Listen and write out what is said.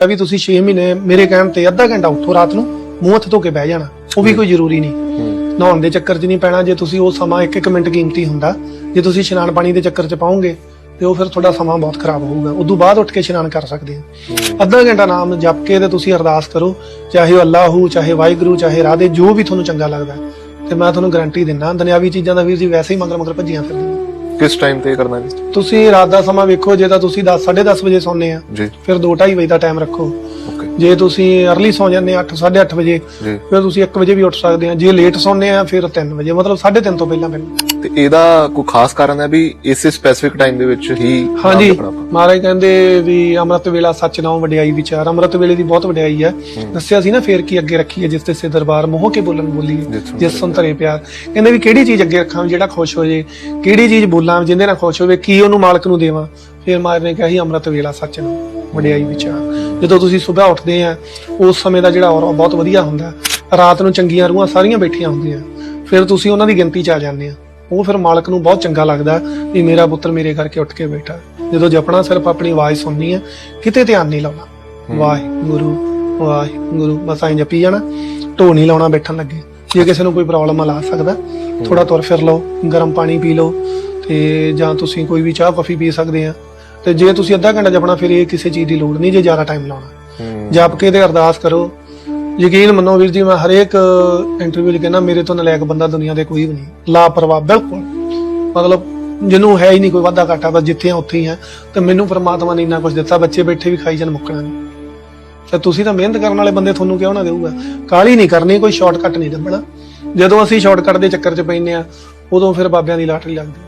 ਵੀ ਤੁਸੀਂ 6 ਮਹੀਨੇ ਮੇਰੇ ਕਹਿਣ ਤੇ ਅੱਧਾ ਘੰਟਾ ਉੱਠੋ ਰਾਤ ਨੂੰ ਮੂੰਹ ਹੱਥ ਧੋ ਕੇ ਬਹਿ ਜਾਣਾ ਉਹ ਵੀ ਕੋਈ ਜ਼ਰੂਰੀ ਨਹੀਂ। ਨਹਾਉਣ ਦੇ ਚੱਕਰ 'ਚ ਨਹੀਂ ਪੈਣਾ ਜੇ ਤੁਸੀਂ ਉਹ ਸਮਾਂ ਇੱਕ ਇੱਕ ਮਿੰਟ ਕੀਮਤੀ ਹੁੰਦਾ ਜੇ ਤੁਸੀਂ ਇਸ਼ਨਾਨ ਪਾਣੀ ਦੇ ਚੱਕਰ 'ਚ ਪਾਓਗੇ ਤੇ ਉਹ ਫਿਰ ਤੁਹਾਡਾ ਸਮਾਂ ਬਹੁਤ ਖਰਾਬ ਹੋਊਗਾ। ਉਦੋਂ ਬਾਅਦ ਉੱਠ ਕੇ ਇਸ਼ਨਾਨ ਕਰ ਸਕਦੇ ਹੋ। ਅੱਧਾ ਘੰਟਾ ਨਾਮ ਜਪ ਕੇ ਤੇ ਤੁਸੀਂ ਅਰਦਾਸ ਕਰੋ ਚਾਹੇ ਉਹ ਅੱਲਾਹੂ ਚਾਹੇ ਵਾਹਿਗੁਰੂ ਚਾਹੇ ਰਾਧੇ ਜੋ ਵੀ ਤੁਹਾਨੂੰ ਚੰਗਾ ਲੱਗਦਾ। ਹੈ। ਤੇ ਮੈਂ ਤੁਹਾਨੂੰ ਗਾਰੰਟੀ ਦਿੰਦਾ ਦੁਨਿਆਵੀ ਚੀਜ਼ਾਂ ਦਾ ਵੀਰ ਜੀ ਵੈਸੇ ਹੀ ਮਗਰ ਮਗਰ ਭੱਜੀਆਂ ਫਿਰਦੀਆਂ ਕਿਸ ਟਾਈਮ ਤੇ ਕਰਨਾ ਜੀ? ਤੁਸੀਂ ਰਾਤ ਦਾ ਸਮਾਂ ਵੇਖੋ ਜੇ ਤਾਂ ਤੁਸੀਂ 10 10:30 ਵਜੇ ਸੌਂਦੇ ਆ ਜੀ। ਫਿਰ 2:30 ਵਜੇ ਦਾ ਟਾਈਮ ਰੱਖੋ। ਓਕੇ ਜੇ ਤੁਸੀਂ अर्ਲੀ ਸੌਂ ਜਾਂਦੇ ਆ 8 8:30 ਵਜੇ ਜੀ। ਫਿਰ ਤੁਸੀਂ 1 ਵਜੇ ਵੀ ਉੱਠ ਸਕਦੇ ਆ। ਜੇ ਲੇਟ ਸੌਂਦੇ ਆ ਫਿਰ 3 ਵਜੇ ਮਤਲਬ 3:30 ਤੋਂ ਪਹਿਲਾਂ ਪਹਿਲਾਂ। ਤੇ ਇਹਦਾ ਕੋਈ ਖਾਸ ਕਾਰਨ ਹੈ ਵੀ ਇਸੇ ਸਪੈਸਿਫਿਕ ਟਾਈਮ ਦੇ ਵਿੱਚ ਹੀ ਹਾਂਜੀ। ਮਹਾਰਾਜ ਕਹਿੰਦੇ ਵੀ ਅੰਮ੍ਰਿਤ ਵੇਲਾ ਸੱਚ ਨਾਮ ਵਡਿਆਈ ਵਿਚਾਰ। ਅੰਮ੍ਰਿਤ ਵੇਲੇ ਦੀ ਬਹੁਤ ਵਡਿਆਈ ਹੈ। ਦੱਸਿਆ ਸੀ ਨਾ ਫੇਰ ਕੀ ਅੱਗੇ ਰੱਖੀ ਹੈ ਜਿਸ ਤੇ ਸੇ ਦਰਬਾਰ ਮੋਹ ਕੇ ਬੋਲਣ ਬੋਲੀ ਜਿਸ ਸੰਤਰੇ ਪਿਆਰ। ਕਹਿੰਦੇ ਵੀ ਕਿਹੜੀ ਚੀਜ਼ ਅੱਗੇ ਰੱਖਾਂ ਜਿਹੜਾ ਖੁਸ਼ ਹੋ ਜੇ? ਕਿਹੜੀ ਚੀਜ਼ ਬੋਲਾਂ ਜਿੰਦੇ ਨਾਲ ਖੁਸ਼ ਹੋਵੇ ਕੀ ਉਹਨੂੰ ਮਾਲਕ ਨੂੰ ਦੇਵਾਂ? ਫਿਰ ਮਹਾਰਾਜ ਨੇ ਕਿਹਾ ਸੀ ਅੰਮ੍ਰਿਤ ਵੇਲਾ ਸੱਚ ਨਾਮ ਵਡਿਆਈ ਵਿਚਾਰ। ਜਦੋਂ ਤੁਸੀਂ ਸਵੇਰ ਉੱਠਦੇ ਆ ਉਸ ਸਮੇਂ ਦਾ ਜਿਹੜਾ ਔਰਾ ਬਹੁਤ ਵਧੀਆ ਹੁੰਦਾ। ਰਾਤ ਨੂੰ ਚੰਗੀਆਂ ਰੂਹਾਂ ਸਾਰੀਆਂ ਬੈਠੀਆਂ ਹੁੰਦੀਆਂ। ਫਿਰ ਤੁਸੀਂ ਉਹਨਾਂ ਦੀ ਗਿਣਤੀ ਚ ਆ ਜਾਂਦੇ ਆ। ਉਹ ਫਿਰ ਮਾਲਕ ਨੂੰ ਬਹੁਤ ਚੰਗਾ ਲੱਗਦਾ ਵੀ ਮੇਰਾ ਪੁੱਤਰ ਮੇਰੇ ਕਰਕੇ ਉੱਠ ਕੇ ਬੈਠਾ। ਜਦੋਂ ਜਪਣਾ ਸਿਰਫ ਆਪਣੀ ਆਵਾਜ਼ ਸੁਣਨੀ ਹੈ ਕਿਤੇ ਧਿਆਨ ਨਹੀਂ ਲਾਉਣਾ। ਵਾਹਿਗੁਰੂ ਵਾਹਿਗੁਰੂ ਬਸ ਐਂ ਜਪੀ ਜਾਣਾ ਢੋ ਨਹੀਂ ਲਾਉਣਾ ਬੈਠਣ ਲੱਗੇ। ਜੇ ਕਿਸੇ ਨੂੰ ਕੋਈ ਪ੍ਰੋਬਲਮ ਆ ਲਾ ਸਕਦਾ ਥੋੜਾ ਤੁਰ ਫਿਰ ਲਓ ਗਰਮ ਪਾਣੀ ਪੀ ਲਓ ਤੇ ਜਾਂ ਤੁਸੀਂ ਕੋਈ ਵੀ ਚਾਹ ਕਾਫੀ ਪੀ ਸਕਦੇ ਆ। ਤੇ ਜੇ ਤੁਸੀਂ ਅੱਧਾ ਘੰਟਾ ਜਪਣਾ ਫਿਰ ਇਹ ਕਿਸੇ ਚੀਜ਼ ਦੀ ਲੋੜ ਨਹੀਂ ਜੇ ਜ਼ਿਆਦਾ ਟਾਈਮ ਲਾਉਣਾ। ਜਪ ਕੇ ਤੇ ਅਰਦਾਸ ਕਰੋ ਯਕੀਨ ਮੰਨੋ ਵੀਰ ਜੀ, ਮੈਂ ਹਰੇਕ ਇੰਟਰਵਿਊ 'ਚ ਕਹਿੰਦਾ, ਮੇਰੇ ਤੋਂ ਨਲਾਇਕ ਬੰਦਾ ਦੁਨੀਆ ਦੇ ਕੋਈ ਵੀ ਨਹੀਂ। ਲਾਪਰਵਾਹ, ਬਿਲਕੁਲ। ਮਤਲਬ ਜਿਹਨੂੰ ਹੈ ਹੀ ਨਹੀਂ ਕੋਈ ਵਾਧਾ ਘਾਟਾ, ਬਸ ਜਿੱਥੇ ਆ ਉੱਥੇ ਹੀ ਆ ਤੇ ਮੈਨੂੰ ਪ੍ਰਮਾਤਮਾ ਨੇ ਇੰਨਾ ਕੁਝ ਦਿੱਤਾ, ਬੱਚੇ ਬੈਠੇ ਵੀ ਖਾਈ ਜਾਣ, ਮੁੱਕਣਾ ਨਹੀਂ। ਤੇ ਤੁਸੀਂ ਤਾਂ ਮਿਹਨਤ ਕਰਨ ਵਾਲੇ ਬੰਦੇ ਤੁਹਾਨੂੰ ਕਿਉਂ ਨਾ ਦੇਊਗਾ? ਕਾਲੀ ਨਹੀਂ ਕਰਨੀ, ਕੋਈ ਸ਼ਾਰਟਕਟ ਨਹੀਂ ਲੱਭਣਾ। ਜਦੋਂ ਅਸੀਂ ਸ਼ਾਰਟਕਟ ਦੇ ਚੱਕਰ 'ਚ ਪੈਂਦੇ ਆ ਉਦੋਂ ਫਿਰ ਬਾਬਿਆਂ ਦੀ ਲਾਟਰੀ ਲੱਗਦੀ।